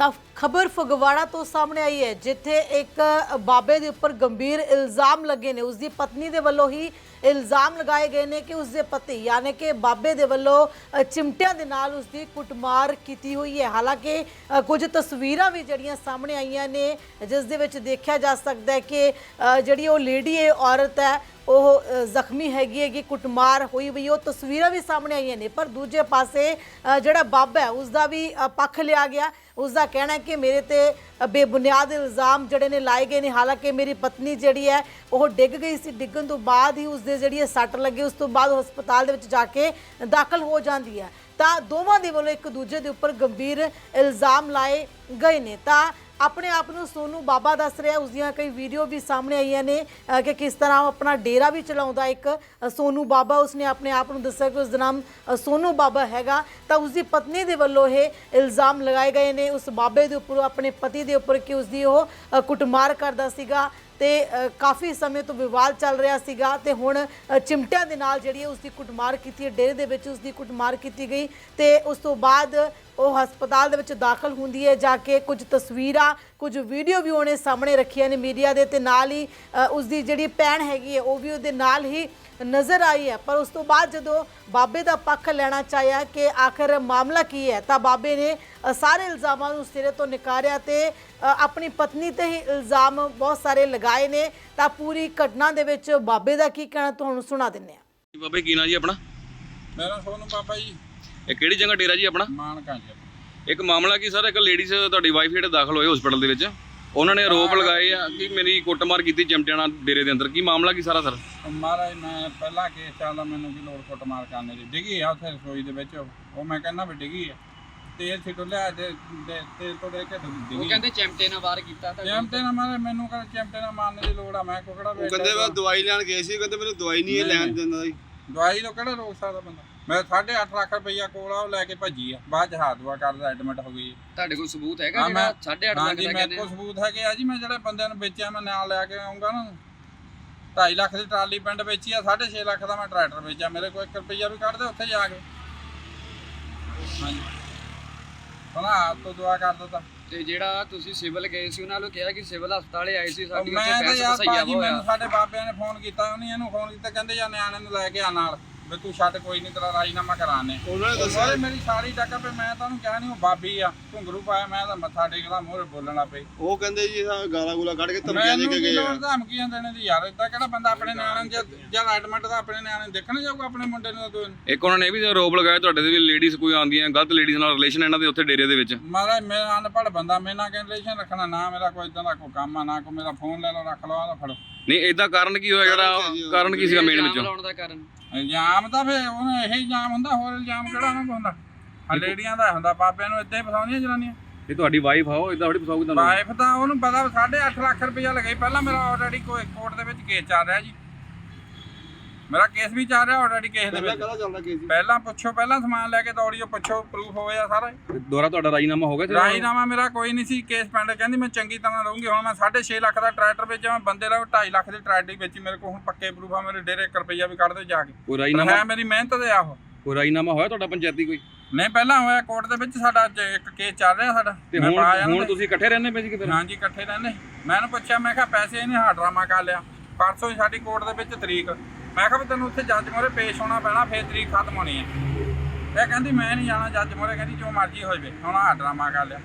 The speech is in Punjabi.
ਤਾਂ ਖਬਰ ਫਗਵਾੜਾ ਤੋਂ ਸਾਹਮਣੇ ਆਈ ਹੈ, ਜਿੱਥੇ ਇੱਕ ਬਾਬੇ ਦੇ ਉੱਪਰ ਗੰਭੀਰ ਇਲਜ਼ਾਮ ਲੱਗੇ ਨੇ। ਉਸ ਦੀ ਪਤਨੀ ਦੇ ਵੱਲੋਂ ਹੀ ਇਲਜ਼ਾਮ ਲਗਾਏ ਗਏ ਨੇ ਕਿ ਉਸ ਦੇ ਪਤੀ, ਯਾਨੀ ਕਿ ਬਾਬੇ ਦੇ ਵੱਲੋਂ ਚਿਮਟਿਆਂ ਦੇ ਨਾਲ ਉਸ ਦੀ ਕੁੱਟਮਾਰ ਕੀਤੀ ਹੋਈ ਹੈ। ਹਾਲਾਂਕਿ ਕੁਝ ਤਸਵੀਰਾਂ ਵੀ ਜਿਹੜੀਆਂ ਸਾਹਮਣੇ ਆਈਆਂ ਨੇ, ਜਿਸ ਦੇ ਵਿੱਚ ਦੇਖਿਆ ਜਾ ਸਕਦਾ ਹੈ ਕਿ ਜਿਹੜੀ ਉਹ ਲੇਡੀ ਹੈ ਔਰਤ ਹੈ, ਉਹ ਜ਼ਖਮੀ ਹੈਗੀ ਹੈਗੀ ਕੁੱਟਮਾਰ ਹੋਈ ਹੋਈ ਉਹ ਤਸਵੀਰਾਂ ਵੀ ਸਾਹਮਣੇ ਆਈਆਂ ਨੇ, ਪਰ ਦੂਜੇ ਪਾਸੇ ਜਿਹੜਾ ਬਾਬਾ ਹੈ ਉਸ ਦਾ ਵੀ ਪੱਖ ਲਿਆ ਗਿਆ। ਉਸ ਦਾ ਕਹਿਣਾ ਹੈ ਕਿ ਮੇਰੇ ਤੇ ਬੇਬੁਨਿਆਦ ਇਲਜ਼ਾਮ ਜਿਹੜੇ ਨੇ ਲਾਏ ਗਏ ਨੇ। ਹਾਲਾਂਕਿ ਮੇਰੀ ਪਤਨੀ ਜਿਹੜੀ ਹੈ, ਉਹ ਡਿੱਗ ਗਈ ਸੀ। ਡਿੱਗਣ ਤੋਂ ਬਾਅਦ ਹੀ ਉਸ ਦੇ ਜਿਹੜੀ ਹੈ ਸੱਟ ਲੱਗੀ, ਉਸ ਤੋਂ ਬਾਅਦ ਉਹ ਹਸਪਤਾਲ ਦੇ ਵਿੱਚ ਜਾ ਕੇ ਦਾਖਲ ਹੋ ਜਾਂਦੀ ਹੈ। ਤਾਂ ਦੋਵਾਂ ਦੇ ਵੱਲੋਂ ਇੱਕ ਦੂਜੇ ਦੇ ਉੱਪਰ ਗੰਭੀਰ ਇਲਜ਼ਾਮ ਲਾਏ ਗਏ ਨੇ। ਤਾਂ ਆਪਣੇ ਆਪ ਨੂੰ ਸੋਨੂ ਬਾਬਾ ਦੱਸ ਰਿਹਾ ਉਸ ਦੀਆਂ ਕਈ ਵੀਡੀਓ ਵੀ ਸਾਹਮਣੇ ਆਈਆਂ ਨੇ ਅ, ਕਿ ਕਿਸ ਤਰ੍ਹਾਂ ਉਹ ਆਪਣਾ ਡੇਰਾ ਵੀ ਚਲਾਉਂਦਾ ਇੱਕ ਅ, ਸੋਨੂ ਬਾਬਾ ਉਸਨੇ ਆਪਣੇ ਆਪ ਨੂੰ ਦੱਸਿਆ ਕਿ ਉਸ ਦਾ ਨਾਮ ਅ, ਸੋਨੂ ਬਾਬਾ ਹੈਗਾ। ਤਾਂ ਉਸ ਦੀ ਪਤਨੀ ਦੇ ਵੱਲੋਂ ਇਹ ਇਲਜ਼ਾਮ ਲਗਾਏ ਗਏ ਨੇ ਉਸ ਬਾਬੇ ਦੇ ਉੱਪਰ ਆਪਣੇ ਪਤੀ ਦੇ ਉੱਪਰ ਕਿ ਉਸ ਦੀ ਉਹ ਅ, ਕੁੱਟਮਾਰ ਕਰਦਾ ਸੀਗਾ। ਤੇ ਕਾਫੀ ਸਮੇਂ ਤੋਂ ਵਿਵਾਦ ਚੱਲ ਰਿਹਾ ਸੀਗਾ ਤੇ ਹੁਣ ਚਿਮਟਿਆਂ ਦੇ ਨਾਲ ਜਿਹੜੀ ਹੈ ਉਸ ਦੀ ਕੁੱਟਮਾਰ ਕੀਤੀ ਹੈ ਡੇਰੇ ਦੇ ਵਿੱਚ ਉਸ ਦੀ ਕੁੱਟਮਾਰ ਕੀਤੀ ਗਈ ਤੇ ਉਸ ਤੋਂ ਬਾਅਦ ਉਹ ਹਸਪਤਾਲ ਦੇ ਵਿੱਚ ਦਾਖਲ ਹੁੰਦੀ ਹੈ ਜਾ ਕੇ ਕੁਝ ਤਸਵੀਰਾਂ ਕੁਝ ਵੀਡੀਓ ਵੀ ਉਹਨੇ ਸਾਹਮਣੇ ਰੱਖੀਆਂ ਨੇ ਮੀਡੀਆ ਦੇ ਤੇ ਨਾਲ ਹੀ ਅ, ਉਸ ਦੀ ਜਿਹੜੀ ਭੈਣ ਹੈਗੀ ਹੈ ਉਹ ਵੀ ਉਹਦੇ ਨਾਲ ਹੀ ਨਜ਼ਰ ਆਈ ਹੈ। ਪਰ ਉਸ ਤੋਂ ਬਾਅਦ ਜਦੋਂ ਬਾਬੇ ਦਾ ਪੱਖ ਲੈਣਾ ਚਾਹਿਆ ਕਿ ਆਖਰ ਮਾਮਲਾ ਕੀ ਹੈ ਤਾਂ ਬਾਬੇ ਨੇ ਸਾਰੇ ਇਲਜ਼ਾਮਾਂ ਨੂੰ ਸਿਰੇ ਤੋਂ ਨਿਕਾਰਿਆ ਤੇ ਆਪਣੀ ਪਤਨੀ ਤੇ ਹੀ ਇਲਜ਼ਾਮ ਬਹੁਤ ਸਾਰੇ ਲਗਾ ਲਗਾਏ ਨੇ ਤਾਂ ਪੂਰੀ ਘਟਨਾ ਦੇ ਵਿੱਚ ਬਾਬੇ ਦਾ ਕੀ ਕਹਿਣਾ ਤੁਹਾਨੂੰ ਸੁਣਾ ਦਿੰਨੇ ਆ ਬਾਬੇ ਕੀ ਨਾਂ ਜੀ ਆਪਣਾ? ਮੇਰਾ ਸੋਨੂੰ ਬਾਬਾ ਜੀ। ਇਹ ਕਿਹੜੀ ਜਗ੍ਹਾ ਡੇਰਾ ਜੀ ਆਪਣਾ? ਮਾਨਕਾਂ ਜੀ ਇੱਕ ਮਾਮਲਾ ਕੀ ਸਰ ਇੱਕ ਲੇਡੀਜ਼ ਤੁਹਾਡੀ ਵਾਈਫ ਜਿਹੜੇ ਦਾਖਲ ਹੋਏ ਹਸਪੀਟਲ ਦੇ ਵਿੱਚ ਉਹਨਾਂ ਨੇ ਆਰੋਪ ਲਗਾਏ ਆ ਕਿ ਮੇਰੀ ਕੁੱਟਮਾਰ ਕੀਤੀ ਚਿਮਟਿਆਂ ਨਾਲ ਡੇਰੇ ਦੇ ਅੰਦਰ। ਕੀ ਮਾਮਲਾ ਕੀ ਸਾਰਾ ਸਰ? ਮਹਾਰਾਜ ਮੈਂ ਪਹਿਲਾ ਕੇਸ ਚੱਲਦਾ ਮੈਨੂੰ ਕੀ ਲੋੜ ਕੁੱਟ ਮਾਰ ਕਰਨੇ ਦੀ? ਡਿੱਗੀ ਆ ਉੱਥੇ ਰਸੋਈ ਦੇ ਵਿੱਚ। ਉਹ ਮੈਂ ਕਹਿੰਦਾ ਵੀ ਡਿੱਗੀ ਆ। ਤੇਲ ਛਿੱਟੋ ਲਿਆ ਤੇ ਤੇ- ਤੇਲ ਤੋਂ ਦੇ ਕੇ ਡਿੱਗੀ ਉਹ ਕਹਿੰਦੇ ਚਿਮਟੇ ਨਾਲ ਵਾਰ ਕੀਤਾ ਤਾਂ ਚਿਮਟੇ ਨਾ ਮਾਰੇ ਮੈਨੂੰ ਕਹਿੰਦਾ ਚਿਮਟੇ ਨਾ ਮਾਰਨੇ ਦੀ ਲੋੜ ਆ ਮੈਂ ਕੋਕੜਾ ਉਹ ਕਹਿੰਦੇ ਵਾ ਦਵਾਈ ਲੈਣ ਗਏ ਸੀ ਕਹਿੰਦੇ ਮੈਨੂੰ ਦਵਾਈ ਨਹੀਂ ਇਹ ਨਹੀਂ, ਲੈਣ ਨਹੀਂ। ਦਿੰਦਾ ਜੀ ਦਵਾਈ ਤੋਂ ਕਿਹੜਾ ਰੋਕ ਸਕਦਾ ਬੰਦਾ? ਮੈਂ 8.5 ਲੱਖ ਰੁਪਈਆ ਕੋਲ ਆ ਉਹ ਲੈ ਕੇ ਭੱਜੀ ਆ। ਬਾਅਦ ਚ ਹਾਥ ਦਵਾ ਕਰਦਾ ਐਡਮਿਟ ਹੋ ਗਈ। ਤੁਹਾਡੇ ਕੋਲ ਸਬੂਤ ਹੈਗਾ ਹਾਂ, ਜਿਹੜਾ ਮੈਂ- 8.5 ਲੱਖ ਹਾਂਜੀ ਦਾ ਮੇਰੇ ਕਹਿੰਦੇ ਕੋਲ ਸਬੂਤ ਹੈਗੇ ਆ ਜੀ ਮੈਂ ਜਿਹੜੇ ਬੰਦਿਆਂ ਨੂੰ ਵੇਚਿਆ ਮੈਂ ਨਾਲ ਲੈ ਕੇ ਆਉਂਗਾ ਨਾ। 2.5 ਲੱਖ ਦੀ ਟਰਾਲੀ ਪਿੰਡ ਵੇਚੀ ਆ 6.5 ਲੱਖ ਦਾ ਮੈਂ ਟਰੈਕਟਰ ਵੇਚਿਆ ਮੇਰੇ ਕੋਲ 1 ਰੁਪਈਆ ਵੀ ਕੱਢ ਦੇ ਉੱਥੇ ਜਾ ਕੇ। ਹਾਂਜੀ ਭਲਾ ਆਪ ਤੋਂ ਦੁਆ ਕਰ ਦਿੱਤਾ ਤੇ। ਜਿਹੜਾ ਤੁਸੀਂ ਸਿਵਲ ਗਏ ਸੀ ਉਹਨਾਂ ਨੂੰ ਕਿਹਾ ਕਿ ਸਿਵਲ ਹਸਪਤਾਲੇ ਆਏ ਸੀ ਸਾਡੀ ਮੈਂ ਉੱਥੇ ਤਾਂ ਪੈਸਾ ਯਾਰ ਸਹੀਆ ਭਾਜੀ ਮੈਨੂੰ ਹੋਇਆ ਸਾਡੇ ਬਾਬਿਆਂ ਨੇ ਫੋਨ ਕੀਤਾ ਉਹਨੇ ਇਹਨੂੰ ਫੋਨ ਕੀਤਾ ਕਹਿੰਦੇ ਜਾਂ ਨਿਆਣੇ ਨੂੰ ਲੈ ਕੇ ਆ ਨਾਲ। ਵੀ ਤੂੰ ਛੱਡ ਕੋਈ ਨਹੀਂ ਤੇਰਾ ਰਾਜੀਨਾਮਾ ਕਰਾਣੇ ਉਹਨਾਂ ਨੇ ਦੱਸਿਆ। ਮੇਰੀ ਸਾਰੀ ਟੱਕਰ ਪੇ ਮੈਂ ਤੁਹਾਨੂੰ ਕਿਹਾ ਨਹੀਂ ਉਹ ਬਾਬੀ ਆ ਘੁੰਗਰੂ ਪਾਇਆ ਮੈਂ ਤਾਂ ਮੱਥਾ ਟੇਕਦਾ ਮੂਹਰੇ ਬੋਲਣ ਪਈ। ਉਹ ਕਹਿੰਦੇ ਜੀ ਗਾਲਾਂ ਗੂਲਾ ਕੱਢ ਕੇ ਧਮਕੀਆਂ ਦੇ ਕੇ ਕੀ ਗਏ ਆ। ਧਮਕੀਆਂ ਦੇਣੇ ਦੀ ਯਾਰ ਇਦਾਂ ਕਿਹੜਾ ਬੰਦਾ ਆਪਣੇ ਨਿਆਣੇ ਨੂੰ ਜਦ ਜਦ ਐਡਮਿਟ ਦਾ ਆਪਣੇ ਨਿਆਣੇ ਨੂੰ ਦੇਖਣ ਜਾਊਗਾ ਆਪਣੇ ਮੁੰਡੇ ਨੂੰ ਤਾਂ ਇੱਕ ਉਹਨਾਂ ਨੇ ਇਹ ਵੀ ਆਰੋਪ ਲਗਾਇਆ ਤੁਹਾਡੇ ਦੇ ਵੀ ਲੇਡੀਜ਼ ਕੋਈ ਆਉਂਦੀਆਂ ਗਲਤ ਲੇਡੀਜ਼ ਨਾਲ ਰਿਲੇਸ਼ਨ ਇਹਨਾਂ ਦੇ ਉੱਥੇ ਡੇਰੇ ਦੇ ਵਿੱਚ। ਮਹਾਰਾਜ ਮੈਂ ਅਨਪੜ੍ਹ ਬੰਦਾ ਮੇਰੇ ਨਾਲ ਕਿਹਨ ਰਿਲੇਸ਼ਨ ਰੱਖਣਾ ਨਾ ਮੇਰਾ ਕੋਈ ਇਦਾਂ ਦਾ ਕੋਈ ਕੰਮ ਆ ਨਾ ਕੋਈ ਮੇਰਾ ਫੋਨ ਲੈ ਲਓ ਰੱਖ ਲਓ ਆਹ ਫੜੋ। ਨਹੀਂ ਇਦਾਂ ਕਾਰਨ ਕੀ ਹੋਇਆ ਜਿਹੜਾ ਕਾਰਨ ਕੀ ਸੀਗਾ ਮੇਨ ਵਿੱਚੋਂ? ਲਾਉਣ ਦਾ ਕਾਰਨ। ਇਲਜ਼ਾਮ ਤਾਂ ਫੇ ਉਹਨੇ ਇਹੀ ਇਲਜ਼ਾਮ ਹੁੰਦਾ ਹੋਰ ਇਲਜ਼ਾਮ ਕਿਹੜਾ ਉਹਨਾਂ ਕੋਲ ਹੁੰਦਾ? ਆ ਲੇਡੀਆਂ ਦਾ ਹੁੰਦਾ ਬਾਬਿਆਂ ਨੂੰ ਇਦਾਂ ਹੀ ਫਸਾਉਂਦੀਆਂ ਜਨਾਨੀਆਂ। ਇਹ ਤੁਹਾਡੀ ਵਾਈਫ ਆ ਉਹ ਇਦਾਂ ਥੋੜੀ ਫਸਾਉਗੀ ਤੁਹਾਨੂੰ? ਵਾਈਫ ਤਾਂ ਉਹਨੂੰ ਪਤਾ 8.5 ਲੱਖ ਰੁਪਇਆ ਲਗਾਈ ਪਹਿਲਾਂ ਮੇਰਾ ਆਲਰੇਡੀ ਕੋਈ ਕੋਰਟ ਦੇ ਵਿੱਚ ਕੇਸ ਚੱਲ ਰਿਹਾ ਜੀ। ਮੇਰਾ ਕੇਸ ਵੀ ਚੱਲ ਰਿਹਾ ਆਲਰੇਡੀ ਕੇਸ ਦੇ ਪਹਿਲਾਂ ਵਿੱਚ। ਕਹਦਾ ਚੱਲਦਾ ਕੇਸ ਜੀ? ਪਹਿਲਾਂ ਪੁੱਛੋ ਪਹਿਲਾਂ ਸਮਾਨ ਲੈ ਕੇ ਦੌੜੀਓ ਪੁੱਛੋ ਪ੍ਰੂਫ ਹੋਵੇ ਆ ਸਾਰਾ। ਦੁਬਾਰਾ ਤੁਹਾਡਾ ਰਾਜੀਨਾਮਾ ਹੋ ਗਿਆ ਸੀ? ਰਾਜੀਨਾਮਾ ਮੇਰਾ ਕੋਈ ਨਹੀਂ ਸੀ ਕੇਸ ਪੈਂਡ ਕਹਿੰਦੀ ਮੈਂ ਚੰਗੀ ਤਰ੍ਹਾਂ ਰਹੂੰਗੀ ਹੁਣ ਮੈਂ 6.5 ਲੱਖ ਦਾ ਟਰੈਕਟਰ ਵੇਚਿਆ ਮੈਂ ਬੰਦੇ ਦਾ 2.5 ਲੱਖ ਦੀ ਟਰੈਕਟਰ ਵੇਚੀ ਮੇਰੇ ਕੋਲ ਹੁਣ ਪੱਕੇ ਪ੍ਰੂਫ ਆ ਮੇਰੇ ਡੇਰੇ 1 ਰੁਪਈਆ ਵੀ ਕੱਢ ਦਿਓ ਜਾ ਕੇ। ਕੋਈ ਰਾਜੀਨਾਮਾ ਹੈ ਮੇਰੀ ਮਿਹਨਤ ਦੇ ਆਹੋ ਕੋਈ ਰਾਜੀਨਾਮਾ ਹੋਇਆ ਤੁਹਾਡਾ ਪੰਚਾਇਤੀ ਕੋਈ? ਨਹੀਂ ਪਹਿਲਾਂ ਹੋਇਆ ਕੋਰਟ ਦੇ ਵਿੱਚ ਸਾਡਾ ਅੱਜ ਇੱਕ ਕੇਸ ਚੱਲ ਰਿਹਾ ਸਾਡਾ। ਤੇ ਮੈਂ ਹੁਣ ਪਾਇਆ ਤੁਸੀਂ ਇਕੱਠੇ ਰਹਿੰਦੇ ਪਏ ਸੀ ਕਿ ਫਿਰ? ਹਾਂਜੀ ਇਕੱਠੇ ਰਹਿੰਦੇ। ਮੈਂ ਇਹਨੂੰ ਪੁੱਛਿਆ ਮੈਂ ਕਿਹਾ ਪੈਸੇ ਇਹਨੇ ਹਾ ਡਰਾਮਾ ਕਰ ਲਿਆ। ਪਰਸੋਂ ਹੀ ਸਾਡੀ ਕੋਰਟ ਦੇ ਵਿੱਚ ਤਰੀਕ। ਮੈਂ ਕਿਹਾ ਵੀ ਤੈਨੂੰ ਉੱਥੇ ਜੱਜ ਮੋਰੇ ਪੇਸ਼ ਹੋਣਾ ਪੈਣਾ, ਫੇਰ ਤਰੀਕ ਖਤਮ ਹੋਣੀ ਹੈ ਇਹ ਕਹਿੰਦੀ, ਮੈਂ ਨਹੀਂ ਜਾਣਾ ਜੱਜ ਮੋਰੇ ਕਹਿੰਦੀ ਜੋ ਮਰਜ਼ੀ ਹੋ ਜਾਵੇ। ਹੁਣ ਆ ਡਰਾਮਾ ਕਰ ਲਿਆ।